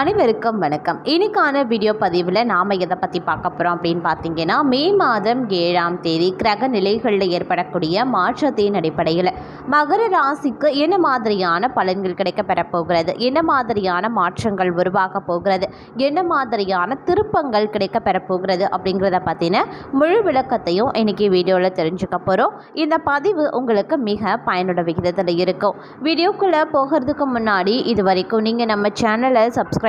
அனைவருக்கும் வணக்கம். இன்னைக்கான வீடியோ பதிவில் நாம் எதை பற்றி பார்க்க போகிறோம் அப்படின்னு பார்த்தீங்கன்னா மே மாதம் ஏழாம் தேதி கிரக நிலைகளில் ஏற்படக்கூடிய மாற்றத்தின் அடிப்படையில் மகர ராசிக்கு என்ன மாதிரியான பலன்கள் கிடைக்க பெறப்போகிறது என்ன மாதிரியான மாற்றங்கள் உருவாக போகிறது? என்ன மாதிரியான திருப்பங்கள் கிடைக்க பெறப்போகிறது அப்படிங்கிறத பற்றின முழு விளக்கத்தையும் இன்னைக்கு வீடியோவில் தெரிஞ்சுக்க போகிறோம் இந்த பதிவு உங்களுக்கு மிக பயனுள்ள விகிதத்தில் இருக்கும். வீடியோக்குள்ளே போகிறதுக்கு முன்னாடி இது வரைக்கும் நீங்கள் நம்ம சேனலை சப்ஸ்கிரைப்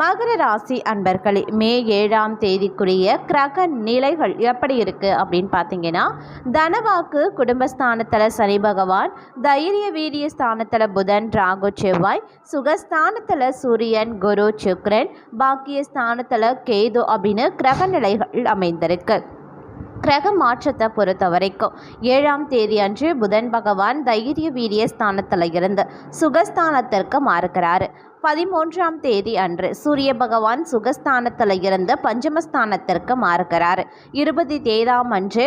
மகர ராசி அன்பர்களே மே ஏழாம் தேதிக்குரிய கிரக நிலைகள் எப்படி இருக்குது அப்படின்னு பார்த்தீங்கன்னா தனவாக்கு குடும்பஸ்தானத்தில் சனி பகவான் தைரிய வீரிய ஸ்தானத்தில் புதன் ராகு செவ்வாய் சுகஸ்தானத்தில் சூரியன் குரு சுக்ரன் பாக்கிய ஸ்தானத்தில் கேது அப்படின்னு கிரக நிலைகள் அமைந்திருக்கு. கிரக மாற்றத்தை பொறுத்த வரைக்கும் ஏழாம் தேதி அன்று புதன் பகவான் தைரிய வீரிய ஸ்தானத்தில் இருந்து சுகஸ்தானத்திற்கு மாறுகிறாரு. பதிமூன்றாம் தேதி அன்று சூரிய பகவான் சுகஸ்தானத்தில் இருந்து பஞ்சமஸ்தானத்திற்கு மாறுகிறார். இருபது தேதாம் அன்று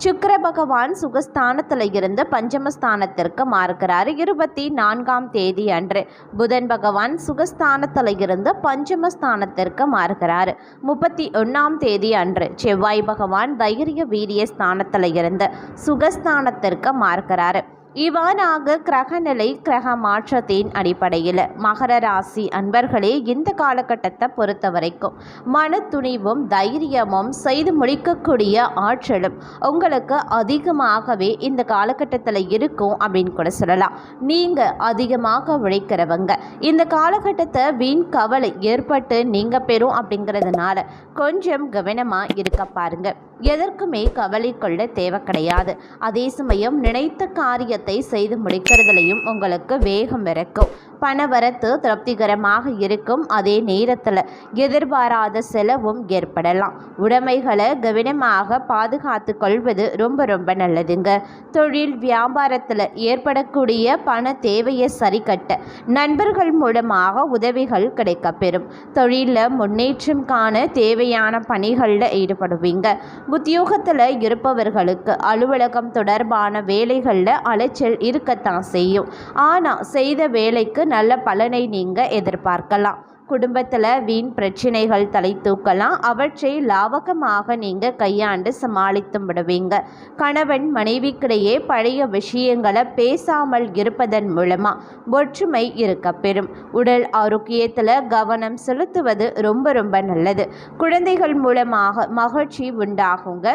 சுக்கர பகவான் சுகஸ்தானத்தில் இருந்து பஞ்சமஸ்தானத்திற்கு மாறுகிறார். இருபத்தி நான்காம் தேதி அன்று புதன் பகவான் சுகஸ்தானத்தில் இருந்து பஞ்சமஸ்தானத்திற்கு மாறுகிறார். முப்பத்தி ஒன்றாம் தேதி அன்று செவ்வாய் பகவான் தைரிய வீரிய ஸ்தானத்தில் இருந்து சுகஸ்தானத்திற்கு மாறுகிறார். இவ்வாறாக கிரகநிலை கிரக மாற்றத்தின் அடிப்படையில் மகர ராசி அன்பர்களே இந்த காலகட்டத்தை பொறுத்த வரைக்கும் மன துணிவும் தைரியமும் செய்து முடிக்கக்கூடிய ஆற்றலும் உங்களுக்கு அதிகமாகவே இந்த காலகட்டத்தில் இருக்கும் அப்படின்னு கூட சொல்லலாம். நீங்கள் அதிகமாக உழைக்கிறவங்க. இந்த காலகட்டத்தை வீண் கவலை ஏற்பட்டு நீங்கள் பெறும் அப்படிங்கிறதுனால கொஞ்சம் கவனமாக இருக்க பாருங்கள் எதற்குமே கவலை கொள்ள தேவை கிடையாது. அதே சமயம் நினைத்த காரியத்தை செய்து முடிக்கிறதுலையும் உங்களுக்கு வேகம் இருக்கும் பணவரத்து திருப்திகரமாக இருக்கும் அதே நேரத்தில் எதிர்பாராத செலவும் ஏற்படலாம். உடைமைகளை கவனமாக பாதுகாத்து கொள்வது ரொம்ப ரொம்ப நல்லதுங்க. தொழில் வியாபாரத்தில் ஏற்படக்கூடிய பண தேவையை சரி கட்ட நண்பர்கள் மூலமாக உதவிகள் கிடைக்கப்பெறும். தொழிலில் முன்னேற்றம் காண தேவையான பணிகளில் ஈடுபடுவீங்க. உத்தியோகத்தில் இருப்பவர்களுக்கு அலுவலகம் தொடர்பான வேலைகளில் அலைச்சல் இருக்கத்தான் செய்யும். ஆனால் செய்த வேலைக்கு நல்ல பலனை நீங்கள் எதிர்பார்க்கலாம். குடும்பத்தில் வீண் பிரச்சனைகள் தலை தூக்கலாம். அவற்றை லாவகமாக நீங்கள் கையாண்டு சமாளித்து விடுவீங்க. கணவன் மனைவிக்கிடையே பழைய விஷயங்களை பேசாமல் இருப்பதன் மூலமாக ஒற்றுமை இருக்க பெறும். உடல் ஆரோக்கியத்தில் கவனம் செலுத்துவது ரொம்ப ரொம்ப நல்லது. குழந்தைகள் மூலமாக மகிழ்ச்சி உண்டாகுங்க.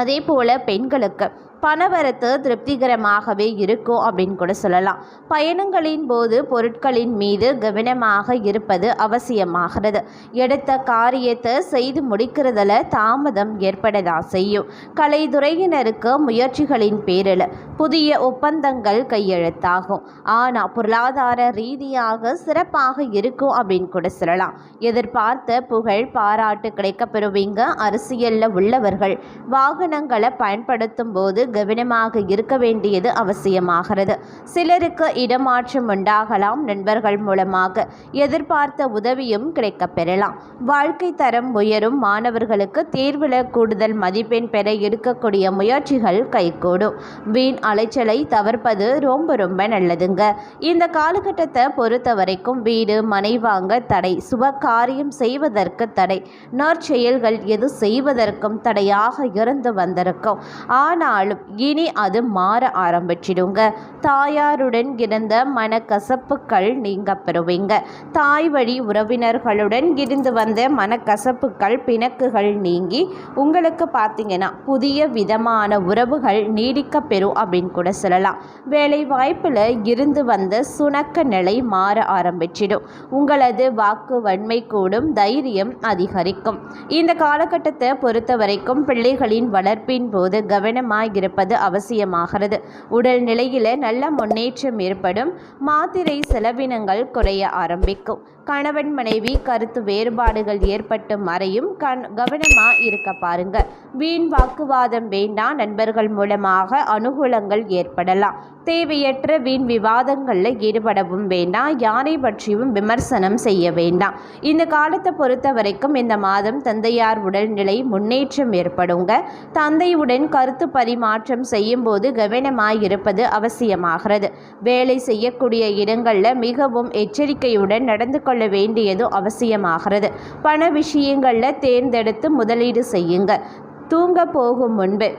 அதே போல் பெண்களுக்கு பணவரத்து திருப்திகரமாகவே இருக்கும் அப்படின்னு கூட சொல்லலாம். பயணங்களின் போது பொருட்களின் மீது கவனமாக இருப்பது அவசியமாகிறது. எடுத்த காரியத்தை செய்து முடிக்கிறதுல தாமதம் ஏற்படதா செய்யும். கலைத்துறையினருக்கு முயற்சிகளின் பேரில் புதிய ஒப்பந்தங்கள் கையெழுத்தாகும். ஆனால் பொருளாதார ரீதியாக சிறப்பாக இருக்கும் அப்படின்னு கூட சொல்லலாம். எதிர்பார்த்த புகழ் பாராட்டு கிடைக்கப்பெறுவீங்க. அரசியலில் உள்ளவர்கள் வாகனங்களை பயன்படுத்தும் போது கவனமாக இருக்க வேண்டியது அவசியமாகிறது. சிலருக்கு இடமாற்றம் உண்டாகலாம். நண்பர்கள் மூலமாக எதிர்பார்த்த உதவியும் கிடைக்கப் பெறலாம். வாழ்க்கை தரம் உயரும். மாணவர்களுக்கு தேர்வில் கூடுதல் மதிப்பெண் பெற எடுக்கக்கூடிய முயற்சிகள் கைகூடும். வீண் அலைச்சலை தவிர்ப்பது ரொம்ப ரொம்ப நல்லதுங்க. இந்த காலகட்டத்தை பொறுத்த வரைக்கும் வீடு மனை வாங்க தடை. சுப காரியம் செய்வதற்கு தடை. நற்செயல்கள் எது செய்வதற்கும் தடையாக இருந்து வந்திருக்கும். ஆனாலும் இனி அது மாற ஆரம்பிச்சிடுங்க. தாயாருடன் இருந்த மனக்கசப்புகள் நீங்க பெறுவீங்க தாய் வழி உறவினர்களுடன் இருந்து வந்த மனக்கசப்புகள் பிணக்குகள் நீங்கி உங்களுக்கு பார்த்தீங்கன்னா புதிய விதமான உறவுகள் நீடிக்க பெறும் அப்படின்னு கூட சொல்லலாம். வேலை வாய்ப்பில் இருந்து வந்த சுணக்க நிலை மாற ஆரம்பிச்சிடும். உங்களது வாக்கு வன்மை கூடும் தைரியம் அதிகரிக்கும். இந்த காலகட்டத்தை பொறுத்த வரைக்கும் பிள்ளைகளின் வளர்ப்பின் போது கவனமாக இருப்பது அவசியமாகிறது. உடல்நிலையில் நல்ல முன்னேற்றம் ஏற்படும். மாத்திரை செலவினங்கள் குறைய ஆரம்பிக்கும். கணவன் மனைவி கருத்து வேறுபாடுகள் ஏற்பட்டு மறையும். கண் கவனமாக இருக்க பாருங்க. வீண் வாக்குவாதம் வேண்டாம். நண்பர்கள் மூலமாக அனுகூலங்கள் ஏற்படலாம். தேவையற்ற வீண் விவாதங்களில் ஈடுபடவும் வேண்டாம். யாரை பற்றியும் விமர்சனம் செய்ய வேண்டாம். இந்த காலத்தை பொறுத்த வரைக்கும் இந்த மாதம் தந்தையார் உடல்நிலை முன்னேற்றம் ஏற்படுங்க. தந்தையுடன் கருத்து பரிமாற்றம் செய்யும் போது கவனமாய் இருப்பது அவசியமாகிறது. வேலை செய்யக்கூடிய இடங்களில் மிகவும் எச்சரிக்கையுடன் நடந்து கொள்ள வேண்டியதும் அவசியமாகிறது. பண விஷயங்களில் தேர்ந்தெடுத்து முதலீடு செய்யுங்கள் தூங்க போகும் முன்பு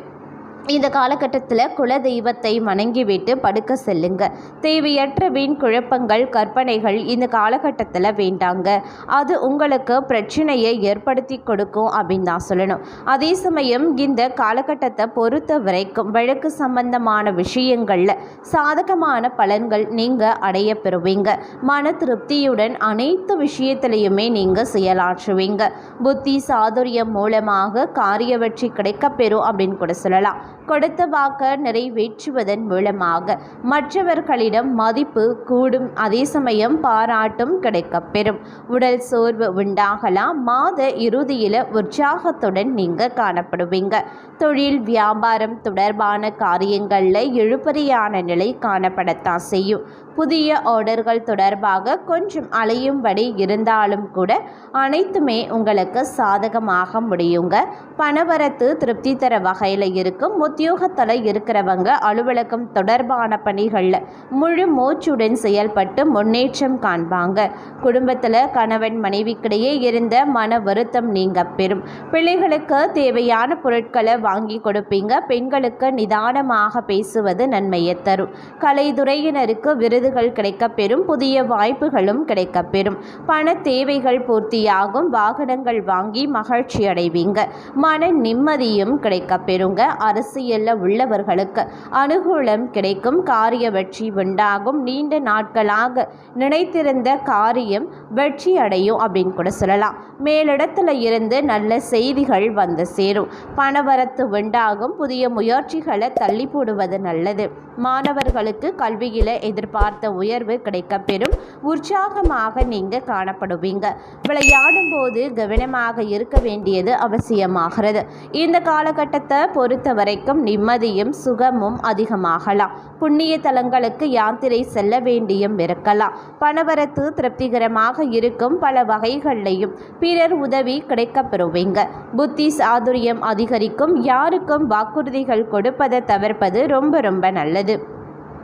இந்த காலகட்டத்தில் குல தெய்வத்தை வணங்கிவிட்டு படுக்க செல்லுங்க. தேவையற்ற வீண் குழப்பங்கள் கற்பனைகள் இந்த காலகட்டத்தில் வேண்டாங்க. அது உங்களுக்கு பிரச்சனையை ஏற்படுத்தி கொடுக்கும் அப்படின்னு தான் சொல்லணும். அதே சமயம் இந்த காலகட்டத்தை பொறுத்த வரைக்கும் வழக்கு சம்பந்தமான விஷயங்களில் சாதகமான பலன்கள் நீங்கள் அடைய பெறுவீங்க. மன திருப்தியுடன் அனைத்து விஷயத்திலையுமே நீங்கள் செயலாற்றுவீங்க. புத்தி சாதுரியம் மூலமாக காரிய வெற்றி கிடைக்கப்பெறும் அப்படின்னு கூட சொல்லலாம். கொடுத்த வாக்க நிறைவேற்றுவதன் மூலமாக மற்றவர்களிடம் மதிப்பு கூடும். அதே சமயம் பாராட்டும் கிடைக்கப்பெறும். உடல் சோர்வு உண்டாகலாம். மாத இறுதியில் உற்சாகத்துடன் நீங்கள் காணப்படுவீங்க. தொழில் வியாபாரம் தொடர்பான காரியங்களில் இழுபறியான நிலை காணப்படத்தான் செய்யும். புதிய ஆர்டர்கள் தொடர்பாக கொஞ்சம் அலையும்படி இருந்தாலும் கூட அனைத்துமே உங்களுக்கு சாதகமாக முடியுங்க. பணவரத்து திருப்தி தர வகையில் இருக்கும். உத்தியோகத்தில் இருக்கிறவங்க அலுவலகம் தொடர்பான பணிகளில் முழு மூச்சுடன் செயல்பட்டு முன்னேற்றம் காண்பாங்க. குடும்பத்தில் கணவன் மனைவிக்கிடையே இருந்த மன வருத்தம் நீங்க பெறும். பிள்ளைகளுக்கு தேவையான பொருட்களை வாங்கி கொடுப்பீங்க. பெண்களுக்கு நிதானமாக பேசுவது நன்மையை தரும். கலைத்துறையினருக்கு விருதுகள் கிடைக்கப்பெறும் புதிய வாய்ப்புகளும் கிடைக்கப்பெறும். பண தேவைகள் பூர்த்தியாகும் வாகனங்கள் வாங்கி மகிழ்ச்சி அடைவீங்க. மன நிம்மதியும் கிடைக்கப்பெறுங்க. அரசியலில் உள்ளவர்களுக்கு அனுகூலம் கிடைக்கும். காரிய வெற்றி உண்டாகும். நீண்ட நாட்களாக நினைத்திருந்த காரியம் வெற்றி அடையும் அப்படின்னு கூட சொல்லலாம். மேலிடத்துல இருந்து நல்ல செய்திகள் வந்து சேரும். பணவரத்து உண்டாகும். புதிய முயற்சிகளை தள்ளி போடுவது நல்லது. மாணவர்களுக்கு கல்வியில் எதிர்பார்த்த உயர்வு கிடைக்கப்பெறும். உற்சாகமாக நீங்கள் காணப்படுவீங்க. விளையாடும் போது கவனமாக இருக்க வேண்டியது அவசியமாகிறது. இந்த காலகட்டத்தை பொறுத்த வரைக்கும் நிம்மதியும் சுகமும் அதிகமாகலாம். புண்ணிய தலங்களுக்கு யாத்திரை செல்ல வேண்டியும் இருக்கலாம். பணவரத்து திருப்திகரமாக இருக்கும் பல வகைகள்லையும் பிறர் உதவி கிடைக்கப்பெறுவீங்க. புத்தி சாதுரியம் அதிகரிக்கும். யாருக்கும் வாக்குறுதிகள் கொடுப்பதை தவிர்ப்பது ரொம்ப ரொம்ப நல்லது.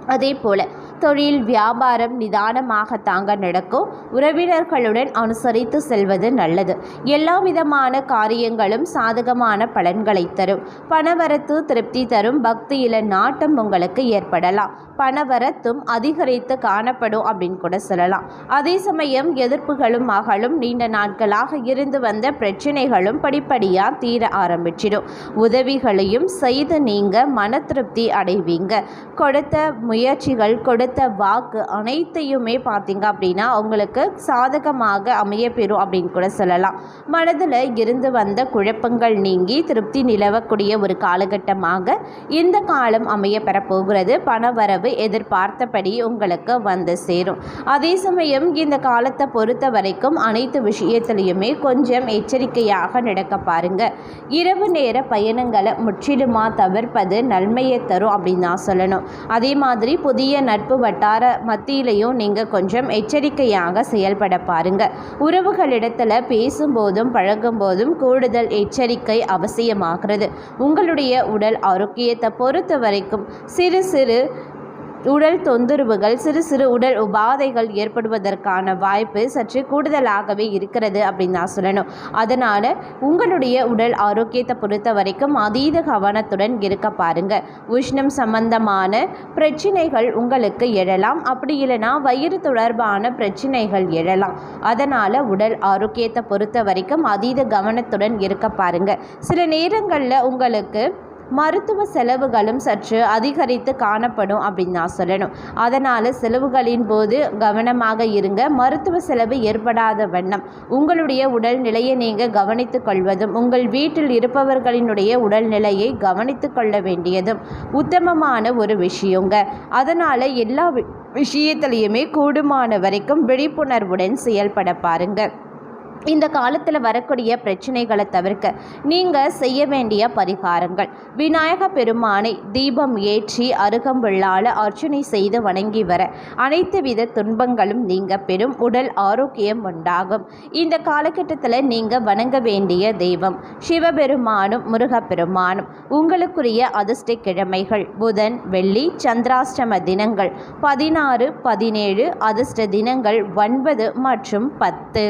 அதே போல் தொழில் வியாபாரம் நிதானமாக தாங்க நடக்கும். உறவினர்களுடன் அனுசரித்து செல்வது நல்லது. எல்லா விதமான காரியங்களும் சாதகமான பலன்களை தரும். பணவரத்து திருப்தி தரும். பக்தியில நாட்டம் உங்களுக்கு ஏற்படலாம். பணவரத்தும் அதிகரித்து காணப்படும் அப்படின்னு கூட சொல்லலாம். அதே சமயம் எதிர்ப்புகளும் மகளும் நீண்ட நாட்களாக இருந்து வந்த பிரச்சனைகளும் படிப்படியாக தீர ஆரம்பிச்சிடும். உதவிகளையும் செய்து நீங்க மன திருப்தி அடைவீங்க. கொடுத்த முயற்சிகள் கொடுத்த வாக்கு அனைத்தையுமே பார்த்தீங்க அப்படின்னா உங்களுக்கு சாதகமாக அமையப்பெறும் அப்படின்னு கூட சொல்லலாம். மனதில் இருந்து வந்த குழப்பங்கள் நீங்கி திருப்தி நிலவக்கூடிய ஒரு காலகட்டமாக இந்த காலம் அமைய பெறப்போகிறது பணவரவு எதிர்பார்த்தபடி உங்களுக்கு வந்து சேரும். அதே சமயம் இந்த காலத்தை பொறுத்த வரைக்கும் அனைத்து விஷயத்திலையுமே கொஞ்சம் எச்சரிக்கையாக நடக்க பாருங்க. இரவு நேர பயணங்களை முற்றிலுமா தவிர்ப்பது நன்மையை தரும் அப்படின்னு தான் சொல்லணும். அதே மாதிரி புதிய நட்பு வட்டார மத்தியிலையும் நீங்கள் கொஞ்சம் எச்சரிக்கையாக செயல்பட பாருங்க. உறவுகளிடத்தில் பேசும்போதும் பழகும்போதும் கூடுதல் எச்சரிக்கை அவசியமாகிறது. உங்களுடைய உடல் ஆரோக்கியத்தை பொறுத்த வரைக்கும் சிறு சிறு உடல் தொந்தரவுகள் சிறு சிறு உடல் உபாதைகள் ஏற்படுவதற்கான வாய்ப்பு சற்று கூடுதலாகவே இருக்கிறது அப்படின்னு நான் சொல்லணும். அதனால் உங்களுடைய உடல் ஆரோக்கியத்தை பொறுத்த வரைக்கும் அதீத கவனத்துடன் இருக்க பாருங்க. உஷ்ணம் சம்பந்தமான பிரச்சனைகள் உங்களுக்கு எழலாம். அப்படி இல்லைன்னா வயிறு தொடர்பான பிரச்சனைகள் எழலாம். அதனால் உடல் ஆரோக்கியத்தை பொறுத்த வரைக்கும் அதீத கவனத்துடன் இருக்க பாருங்க. சில நேரங்களில் உங்களுக்கு மருத்துவ செலவுகளும் சற்று அதிகரித்து காணப்படும் அப்படின்னு நான் சொல்லணும். அதனால் செலவுகளின் போது கவனமாக இருங்க. மருத்துவ செலவு ஏற்படாத வண்ணம். உங்களுடைய உடல்நிலையை நீங்கள் கவனித்துக் கொள்வதும் உங்கள் வீட்டில் இருப்பவர்களினுடைய உடல்நிலையை கவனித்துக் கொள்ள வேண்டியதும் உத்தமமான ஒரு விஷயங்க. அதனால் எல்லா விஷயத்திலையுமே விஷயத்துலையுமே கூடுமான வரைக்கும் விழிப்புணர்வுடன் செயல்பட பாருங்கள் இந்த காலத்தில் வரக்கூடிய பிரச்சனைகளை தவிர்க்க நீங்கள் செய்ய வேண்டிய பரிகாரங்கள். விநாயக பெருமானை தீபம் ஏற்றி அருகம்புல்லால் அர்ச்சனை செய்து வணங்கி வர அனைத்து வித துன்பங்களும் நீங்க பெரும் உடல் ஆரோக்கியம் உண்டாகும். இந்த காலகட்டத்தில் நீங்கள் வணங்க வேண்டிய தெய்வம் சிவபெருமானும் முருகப்பெருமானும். உங்களுக்குரிய அதிர்ஷ்ட கிழமைகள் புதன் வெள்ளி சந்திராஷ்டம தினங்கள். பதினாறு பதினேழு அதிர்ஷ்ட தினங்கள் ஒன்பது மற்றும் பத்து.